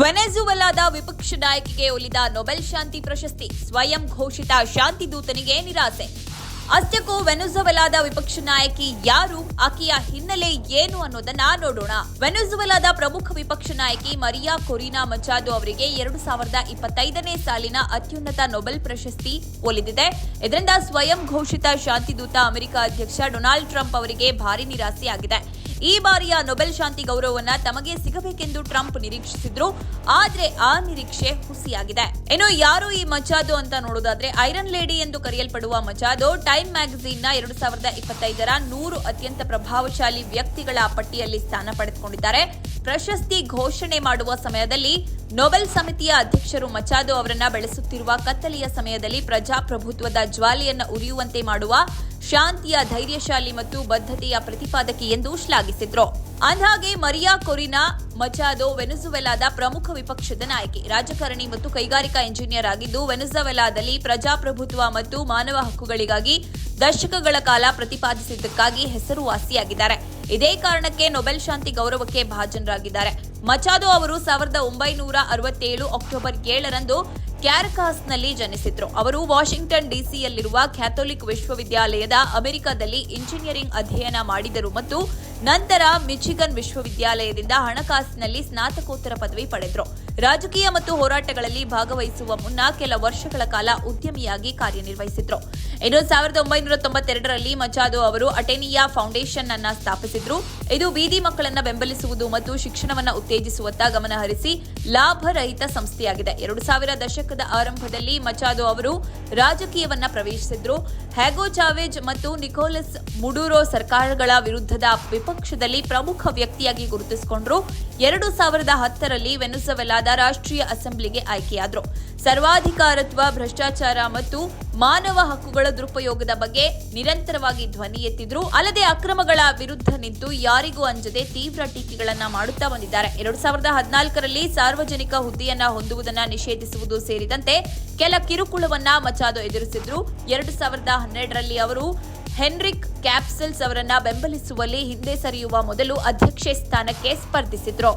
ವೆನೆಜುವೆಲಾದ ವಿಪಕ್ಷ ನಾಯಕಿಗೆ ಒಲಿದ ನೊಬೆಲ್ ಶಾಂತಿ ಪ್ರಶಸ್ತಿ, ಸ್ವಯಂ ಘೋಷಿತ ಶಾಂತಿ ದೂತನಿಗೆ ನಿರಾಸೆ. ಅಷ್ಟಕ್ಕೂ ವೆನೆಜುವೆಲಾದ ವಿಪಕ್ಷ ನಾಯಕಿ ಯಾರು, ಆಕೆಯ ಹಿನ್ನೆಲೆ ಏನು ಅನ್ನೋದನ್ನ ನೋಡೋಣ. ವೆನೆಜುವೆಲಾದ ಪ್ರಮುಖ ವಿಪಕ್ಷ ನಾಯಕಿ ಮರಿಯಾ ಕೊರಿನಾ ಮಚಾದು ಅವರಿಗೆ ಎರಡು ಸಾವಿರದ ಇಪ್ಪತ್ತೈದನೇ ಸಾಲಿನ ಅತ್ಯುನ್ನತ ನೊಬೆಲ್ ಪ್ರಶಸ್ತಿ ಒಲಿದಿದೆ. ಇದರಿಂದ ಸ್ವಯಂ ಘೋಷಿತ ಶಾಂತಿದೂತ ಅಮೆರಿಕ ಅಧ್ಯಕ್ಷ ಡೊನಾಲ್ಡ್ ಟ್ರಂಪ್ ಅವರಿಗೆ ಭಾರಿ ನಿರಾಸೆಯಾಗಿದೆ. ಈ ಬಾರಿಯ ನೊಬೆಲ್ ಶಾಂತಿ ಗೌರವವನ್ನ ತಮಗೆ ಸಿಗಬೇಕೆಂದು ಟ್ರಂಪ್ ನಿರೀಕ್ಷಿಸಿದ್ರು, ಆದ್ರೆ ಆ ನಿರೀಕ್ಷೆ ಹುಸಿಯಾಗಿದೆ. ಇನ್ನು ಯಾರು ಈ ಮಚಾದೋ ಅಂತ ನೋಡೋದಾದ್ರೆ, ಐರನ್ ಲೇಡಿ ಎಂದು ಕರೆಯಲ್ಪಡುವ ಮಚಾದೋ ಟೈಮ್ ಮ್ಯಾಗಝೀನ್ನ ಎರಡು ಸಾವಿರದ ಇಪ್ಪತ್ತೈದರ ನೂರು ಅತ್ಯಂತ ಪ್ರಭಾವಶಾಲಿ ವ್ಯಕ್ತಿಗಳ ಪಟ್ಟಿಯಲ್ಲಿ ಸ್ಥಾನ ಪಡೆದುಕೊಂಡಿದ್ದಾರೆ. ಪ್ರಶಸ್ತಿ ಘೋಷಣೆ ಮಾಡುವ ಸಮಯದಲ್ಲಿ ನೊಬೆಲ್ ಸಮಿತಿಯ ಅಧ್ಯಕ್ಷರು ಮಚಾದೋ ಅವರನ್ನ ಬೆಳೆಸುತ್ತಿರುವ ಕತ್ತಲೆಯ ಸಮಯದಲ್ಲಿ ಪ್ರಜಾಪ್ರಭುತ್ವದ ಜ್ವಾಲೆಯನ್ನು ಉರಿಯುವಂತೆ ಮಾಡುವ ಶಾಂತಿಯ ಧೈರ್ಯಶಾಲಿ ಮತ್ತು ಬದ್ಧತೆಯ ಪ್ರತಿಪಾದಕಿ ಎಂದು ಶ್ಲಾಘಿಸಿದ್ರು. ಅಂದಹಾಗೆ ಮರಿಯಾ ಕೊರಿನಾ, ಮಚಾದೋ ವೆನೆಜುವೆಲಾದ ಪ್ರಮುಖ ವಿಪಕ್ಷದ ನಾಯಕಿ. ರಾಜಕಾರಣಿ ಮತ್ತು ಕೈಗಾರಿಕಾ ಇಂಜಿನಿಯರ್ ಆಗಿದ್ದು, ವೆನೆಜುವೆಲಾದಲ್ಲಿ ಪ್ರಜಾಪ್ರಭುತ್ವ ಮತ್ತು ಮಾನವ ಹಕ್ಕುಗಳಿಗಾಗಿ ದಶಕಗಳ ಕಾಲ ಪ್ರತಿಪಾದಿಸಿದ್ದಕ್ಕಾಗಿ ಹೆಸರುವಾಸಿಯಾಗಿದ್ದಾರೆ. ಇದೇ ಕಾರಣಕ್ಕೆ ನೊಬೆಲ್ ಶಾಂತಿ ಗೌರವಕ್ಕೆ ಭಾಜನರಾಗಿದ್ದಾರೆ. ಮಚಾದೋ ಅವರು ಸಾವಿರದ ಒಂಬೈನೂರ ಅರವತ್ತೇಳು ಅಕ್ಟೋಬರ್ ಏಳರಂದು ಕ್ಯಾರಕಾಸ್ನಲ್ಲಿ ಜನಿಸಿದ್ರು. ಅವರು ವಾಷಿಂಗ್ಟನ್ ಡಿಸಿಯಲ್ಲಿರುವ ಕ್ಯಾಥೋಲಿಕ್ ವಿಶ್ವವಿದ್ಯಾಲಯದ ಅಮೆರಿಕದಲ್ಲಿ ಇಂಜಿನಿಯರಿಂಗ್ ಅಧ್ಯಯನ ಮಾಡಿದರು ಮತ್ತು ನಂತರ ಮಿಚಿಗನ್ ವಿಶ್ವವಿದ್ಯಾಲಯದಿಂದ ಹಣಕಾಸಿನಲ್ಲಿ ಸ್ನಾತಕೋತ್ತರ ಪದವಿ ಪಡೆದರು. ರಾಜಕೀಯ ಮತ್ತು ಹೋರಾಟಗಳಲ್ಲಿ ಭಾಗವಹಿಸುವ ಮುನ್ನ ಕೆಲ ವರ್ಷಗಳ ಕಾಲ ಉದ್ಯಮಿಯಾಗಿ ಕಾರ್ಯನಿರ್ವಹಿಸಿದ್ರು. ಇನ್ನು ಸಾವಿರದ ಒಂಬೈನೂರ ತೊಂಬತ್ತೆರಡರಲ್ಲಿ ಮಚಾದೋ ಅವರು ಅಟೆನಿಯಾ ಫೌಂಡೇಶನ್ ಅನ್ನ ಸ್ಥಾಪಿಸಿದ್ರು. ಇದು ಬೀದಿ ಮಕ್ಕಳನ್ನ ಬೆಂಬಲಿಸುವುದು ಮತ್ತು ಶಿಕ್ಷಣವನ್ನು ಉತ್ತೇಜಿಸುವತ್ತ ಗಮನಹರಿಸಿ ಲಾಭರಹಿತ ಸಂಸ್ಥೆಯಾಗಿದೆ. ಎರಡು ಸಾವಿರ ದಶಕದ ಆರಂಭದಲ್ಲಿ ಮಚಾದೋ ಅವರು ರಾಜಕೀಯವನ್ನ ಪ್ರವೇಶಿಸಿದ್ರು. ಹ್ಯಾಗೋ ಚಾವೇಜ್ ಮತ್ತು ನಿಕೋಲಸ್ ಮುಡೂರೋ ಸರ್ಕಾರಗಳ ವಿರುದ್ಧದ ವಿಪಕ್ಷದಲ್ಲಿ ಪ್ರಮುಖ ವ್ಯಕ್ತಿಯಾಗಿ ಗುರುತಿಸಿಕೊಂಡ್ರು. ಎರಡು ಸಾವಿರದ ಹತ್ತರಲ್ಲಿ ವೆನುಸವೆಲಾದ ರಾಷ್ಟ್ರೀಯ ಅಸೆಂಬ್ಲಿಗೆ ಆಯ್ಕೆಯಾದ್ರು. ಸರ್ವಾಧಿಕಾರತ್ವ, ಭ್ರಷ್ಟಾಚಾರ ಮತ್ತು ಮಾನವ ಹಕ್ಕುಗಳ ದುರುಪಯೋಗದ ಬಗ್ಗೆ ನಿರಂತರವಾಗಿ ಧ್ವನಿ ಎತ್ತಿದ್ರು. ಅಲ್ಲದೆ ಅಕ್ರಮಗಳ ವಿರುದ್ಧ ನಿಂತು ಯಾರಿಗೂ ಅಂಜದೆ ತೀವ್ರ ಟೀಕೆಗಳನ್ನ ಮಾಡುತ್ತಾ ಬಂದಿದ್ದಾರೆ. ಎರಡ್ ಸಾವಿರದ ಹದಿನಾಲ್ಕರಲ್ಲಿ ಸಾರ್ವಜನಿಕ ಹುದ್ದೆಯನ್ನ ಹೊಂದುವುದನ್ನ ನಿಷೇಧಿಸುವುದು ಸೇರಿದಂತೆ ಕೆಲ ಕಿರುಕುಳವನ್ನ ಮಚಾದೋ ಎದುರಿಸಿದ್ರು. ಎರಡು ಸಾವಿರದ ಹನ್ನೆರಡರಲ್ಲಿ ಅವರು ಹೆನ್ರಿಕ್ ಕ್ಯಾಪ್ಸೆಲ್ಸ್ ಅವರನ್ನ ಬೆಂಬಲಿಸುವಲ್ಲಿ ಹಿಂದೆ ಸರಿಯುವ ಮೊದಲು ಅಧ್ಯಕ್ಷೆ ಸ್ಥಾನಕ್ಕೆ ಸ್ಪರ್ಧಿಸಿದ್ರು.